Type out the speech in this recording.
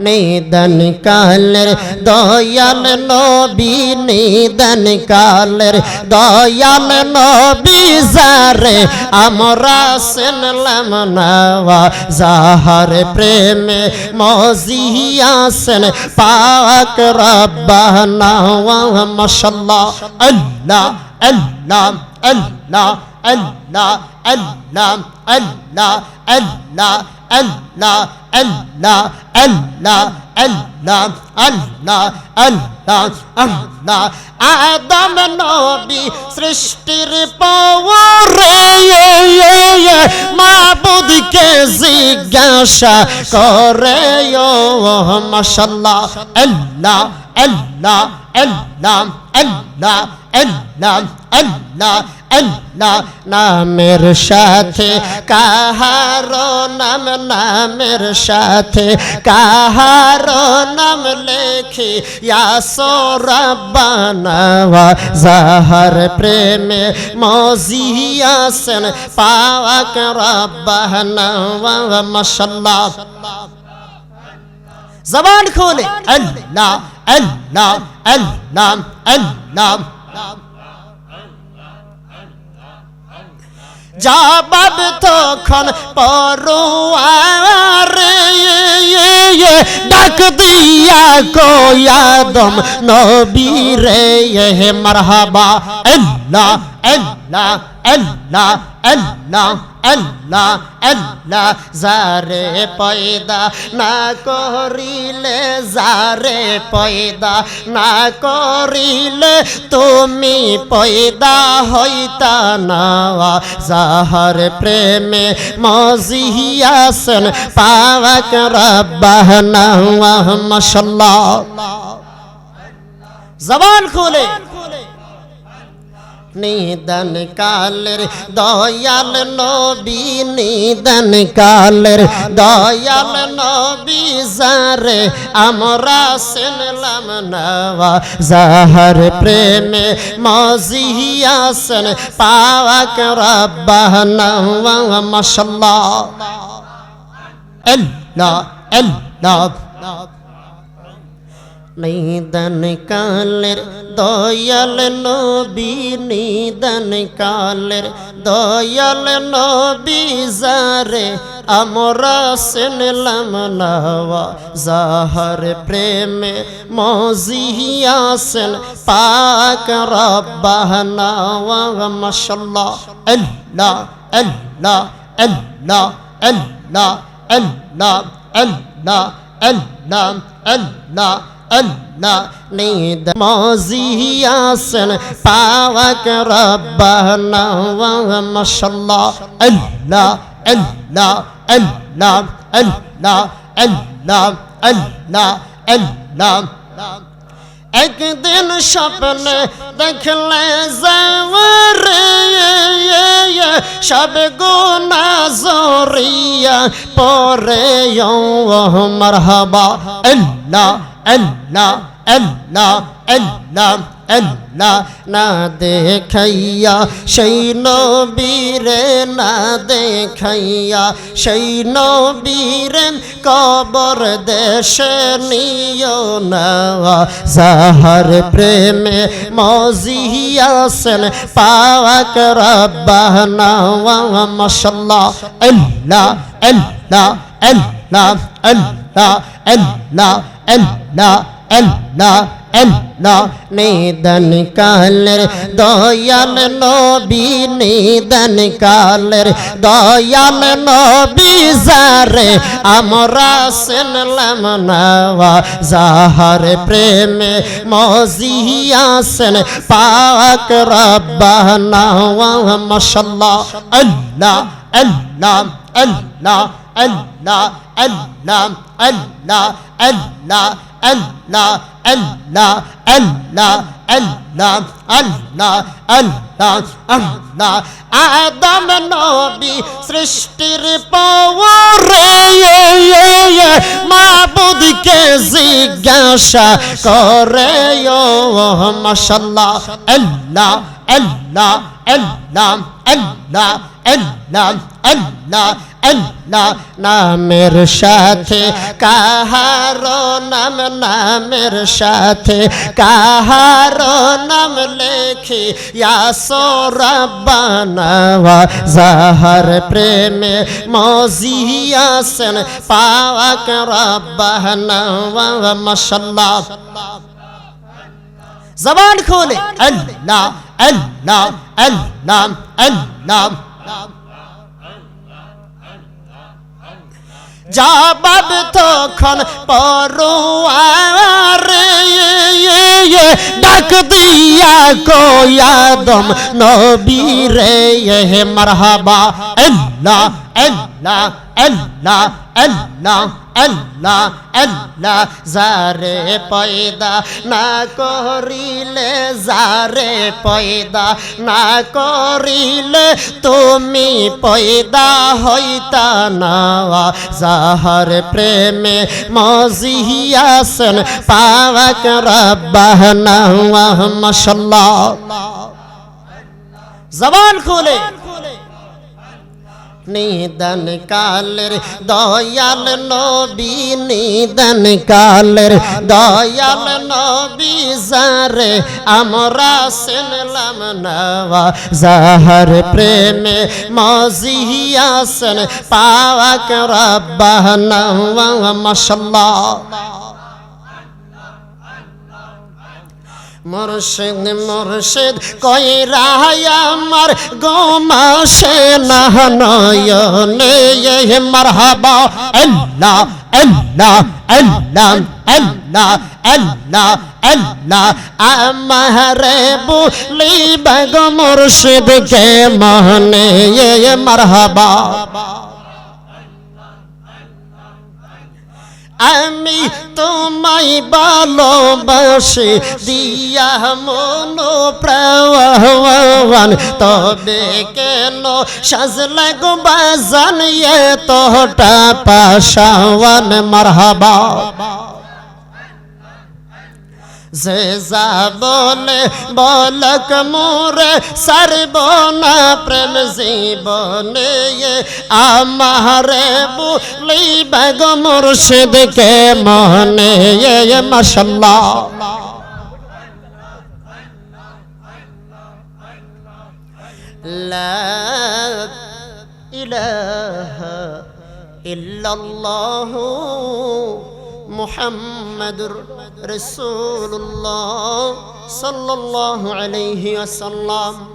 নিদন কালের দয়াল নবী, নিদন কালের দয়াল নবী, যারে আমরা শুনলাম নাওয়া, যাহার প্রেমে মজিয়াসন পাক রব্বানা ওয়া মাশাল্লাহ আল্লাহ আল্লাহ আল্লাহ আল্লাহ আল্লাহ আল্লাহ আল্লাহ আল্লাহ আল্লাহ আল্লাহ আল্লাহ আল্লাহ আল্লাহ আল্লাহ আদম নবী সৃষ্টির পরে মাবুদকে জিজ্ঞাসা করে ও মাশাল্লাহ আল্লাহ আল্লাহ আল্লাহ আল্লাহ আল্লাহ আল্লাহ আল্লাহ নামের সাথে কাহারো নাম নামের সাথে কাহারো নাম লেখি ইয়াসোরাবানাওয়া জাহার প্রেমে মজিয়াসন পাওয়াক রব্বানাওয়া মাশাল্লাহ জবান খোলে আল্লাহ আল্লাহ আল্লাহ আল্লাহ জবাব তখন পড়ুয়ারে ডাক দিয়া কোয়াদম নবীরে মারহাবা আল্লাহ আল্লাহ আল্লাহ আল্লাহ। আল্লাহ আল্লাহ, যারে পয়দা না করিলে, যারে পয়দা না করিলে তুমি পয়দা হইতা না যাহার প্রেমে মজিয়াসন পাওয়াক রব্বানা মাশাল্লাহ। জবান খুলে। নিদন কালের দয়াল নবী নিদন কালের দয়াল নবী, যারে আমরা শুনলাম নওয়া, যাহার প্রেমে মজিয়াসন পাওয়াক রব্বানা ওয়া মাশাল্লাহ। আল্লাহ আল্লাহ। নিদন কালের দয়াল নবী, নিদন কালের দয়াল নবী, যারে আমরা শুনলাম নাওয়া যাহার প্রেমে মজিয়াসন পাক রব্বানা ওয়া মাশাল্লাহ আল্লাহ আল্লাহ আল্লাহ আল্লাহ আল্লাহ আল্লাহ আল্লাহ আল্লাহ আল্লাহ নিদ মজিয়াসন পাওয়াক রব্বানা ওয়া মাশাল্লাহ আল্লাহ আল্লাহ আল্লাহ আল্লাহ আল্লাহ আল্লাহ আল্লাহ একদিন স্বপ্নে দেখলে যাওয়ারে সব গুনা জরিয়া পরে মারহাবা আল্লাহ আল্লাহ আল্লাহ আল্লাহ আল্লাহ না দেখাইয়া সেই নবীরে না দেখাইয়া সেই নবীরে কবর দেশে নিও না যাহার প্রেমে মজিয়াসন পাওয়াক রব্বানা মাশাল্লাহ আল্লাহ আল্লাহ আল্লাহ আল্লাহ আল্লাহ আল্লাহ আল্লাহ আল্লাহ নিদন কালের দয়াল নবী নিদন কালের দয়াল নবী যারে আমরা শুনলাম নাওয়া যাহার প্রেমে মজিয়াসন পাক রব্বানা ওয়া মাশাল্লাহ আল্লাহ আল্লাহ আল্লাহ আল্লাহ আল্লাহ আল্লাহ আল্লাহ আল্লাহ আল্লাহ আল্লাহ আল্লাহ আল্লাহ আল্লাহ আল্লাহ আদম নবী সৃষ্টির পরে মাবুদকে জিজ্ঞাসা করে ও মাশাল্লাহ আল্লাহ আল্লাহ আল্লাহ আল্লাহ আল্লাহ আল্লাহ আল্লাহ নামের সাথে, কাহারো নাম, নামের সাথে, কাহারো নাম লেখি ইয়াসো রব্বানা জাহার প্রেমে মজিয়াসন পাওয়াক রব্বানা মাশাল্লাহ। জবান খোলে, আল্লাহ আল্লাহ আল্লাহ আল্লাহ। জবাব তখন পড়ুয়ারে ডাক দিয়া কয়াদম নবী রে মারহাবা আল্লাহ আল্লাহ আল্লাহ আল্লাহ। আল্লাহ আল্লাহ, যারে পয়দা না করিলে, যারে পয়দা না করিলে তুমি পয়দা হইতা না। যাহার প্রেমে মজিয়াসন পাওয়াক রব্বানা মাশাল্লাহ। জবান খুলে। নিদন কালের, দয়াল নবী নিদন কালের, দয়াল নবী জারে আমরা শুনলাম নওয়া জাহার প্রেমে মজিয়াসন পাওয়াক রব্বানা মাশাল্লাহ। মুর্শিদ মুর্শিদ কই রায় আমার গোমাসে নয়নে মারহাবা। আল্লাহ আল্লাহ আল্লাহ আল্লাহ আল্লাহ আল্লাহ আমারে বলি বেগ মুর্শিদ কে মহনে মারহাবা। আমি তোমায় ভালোবাসি, দিয়া মন প্রাণ তবে কেন সাজলে গো বাজান তোটা পাশাওয়ান মারহাবা। যে যা বলে, বলক মোরে, সারব না প্রেম জীবনে। আমারে বলি বেগ মুর্শিদ কে মনে মশাল্লাহ لا إله إلا الله محمد رسول الله صلى الله عليه وسلم